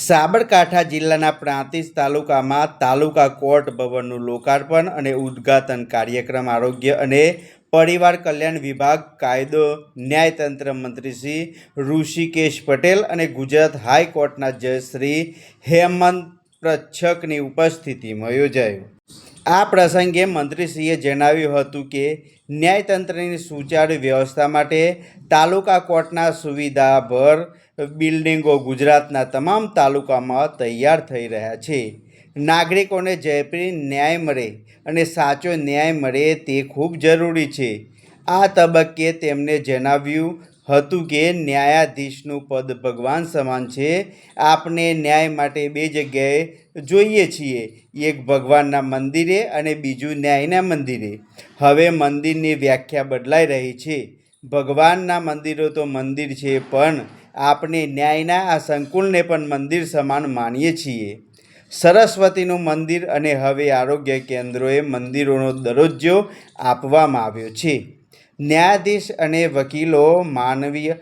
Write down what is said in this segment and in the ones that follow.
સાબરકાંઠા જિલ્લાના પ્રાંતિજ તાલુકામાં તાલુકા કોર્ટ ભવનનું લોકાર્પણ અને ઉદ્ઘાટન કાર્યક્રમ આરોગ્ય અને પરિવાર કલ્યાણ વિભાગ, કાયદો, ન્યાયતંત્ર મંત્રી શ્રી ઋષિકેશ પટેલ અને ગુજરાત હાઈકોર્ટના જજ શ્રી હેમંત પ્રચ્છકની ઉપસ્થિતિમાં યોજાયું. આ પ્રસંગે મંત્રીશ્રીએ જણાવ્યું હતું કે, ન્યાયતંત્રની સુચારુ વ્યવસ્થા માટે તાલુકા કોર્ટના સુવિધાભર બિલ્ડિંગો ગુજરાતના તમામ તાલુકામાં તૈયાર થઈ રહ્યા છે. નાગરિકોને જયપ્રી ન્યાય મળે અને સાચો ન્યાય મળે તે ખૂબ જરૂરી છે. આ તબક્કે તેમણે જણાવ્યું હતું કે ન્યાયાધીશનું પદ ભગવાન સમાન છે. આપને ન્યાય માટે બે જગ્યાએ જોઈએ છીએ. એક ભગવાનના મંદિરે અને બીજું ન્યાયના મંદિરે. હવે મંદિરની વ્યાખ્યા બદલાઈ રહી છે. ભગવાનના મંદિરો તો મંદિર છે પણ આપણે ન્યાયના આ સંકુલને પણ મંદિર સમાન માનીએ છીએ. સરસ્વતીનું મંદિર અને હવે આરોગ્ય કેન્દ્રોએ મંદિરોનો દરજ્જો આપવામાં આવ્યો છે. ન્યાયાધીશ અને વકીલો માનવીય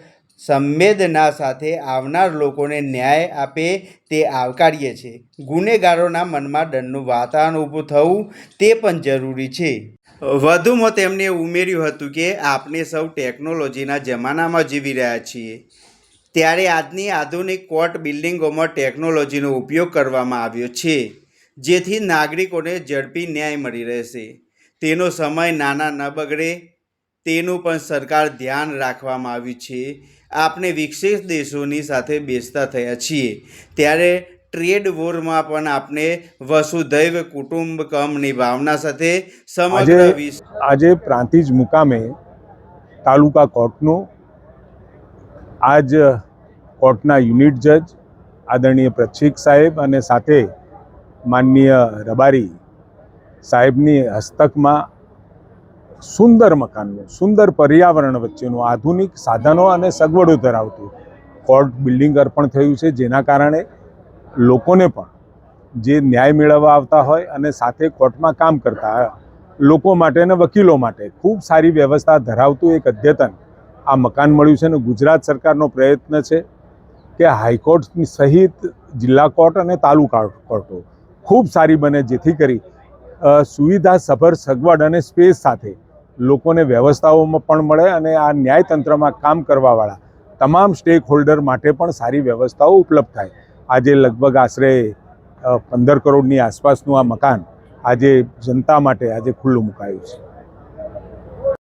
સંવેદના સાથે આવનાર લોકોને ન્યાય આપે તે આવકારીએ છે. ગુનેગારોના મનમાં ડરનું વાતાવરણ ઊભું થવું તે પણ જરૂરી છે. વધુમાં તેમણે ઉમેર્યું હતું કે આપણે સૌ ટેકનોલોજીના જમાનામાં જીવી રહ્યા છીએ. ત્યારે આજની આધુનિક કોર્ટ બિલ્ડિંગોમાં ટેકનોલોજીનો ઉપયોગ કરવામાં આવ્યો છે જેથી નાગરિકોને ઝડપી ન્યાય મળી રહેશે. તેનો સમય નાના ન બગડે તેનું પણ સરકાર ધ્યાન રાખવામાં આવ્યું છે. આપણે વિકસિત દેશોની સાથે બેસતા થયા છીએ ત્યારે ટ્રેડ વોરમાં પણ આપણે વસુધૈવ કુટુંબકમની ભાવના સાથે સમગ્ર આજે પ્રાંતિજ મુકામે તાલુકા કોર્ટનું આજ કોર્ટના યુનિટ જજ, આદરણીય પ્રચ્છિક સાહેબ અને સાથે માનનીય રબારી સાહેબની હસ્તકમાં સુંદર મકાનનું, સુંદર પર્યાવરણ વચ્ચેનું આધુનિક સાધનો અને સગવડો ધરાવતું કોર્ટ બિલ્ડિંગ અર્પણ થયું છે, જેના કારણે લોકોને પણ જે ન્યાય મેળવવા આવતા હોય અને સાથે કોર્ટમાં કામ કરતા લોકો માટે અને વકીલો માટે ખૂબ સારી વ્યવસ્થા ધરાવતું એક અદ્યતન આ મકાન મળ્યું છે અને ગુજરાત સરકારનો પ્રયત્ન છે કે હાઈકોર્ટની સહિત જિલ્લા કોર્ટ અને તાલુકા કોર્ટો ખૂબ સારી બને, જેથી કરી સુવિધા, સભર, સગવડ અને સ્પેસ સાથે લોકોને વ્યવસ્થાઓમાં પણ મળે અને આ ન્યાયતંત્રમાં કામ કરવાવાળા તમામ સ્ટેક હોલ્ડર માટે પણ સારી વ્યવસ્થાઓ ઉપલબ્ધ થાય. આજે લગભગ આશરે પંદર કરોડની આસપાસનું આ મકાન આજે જનતા માટે આજે ખુલ્લું મુકાયું છે.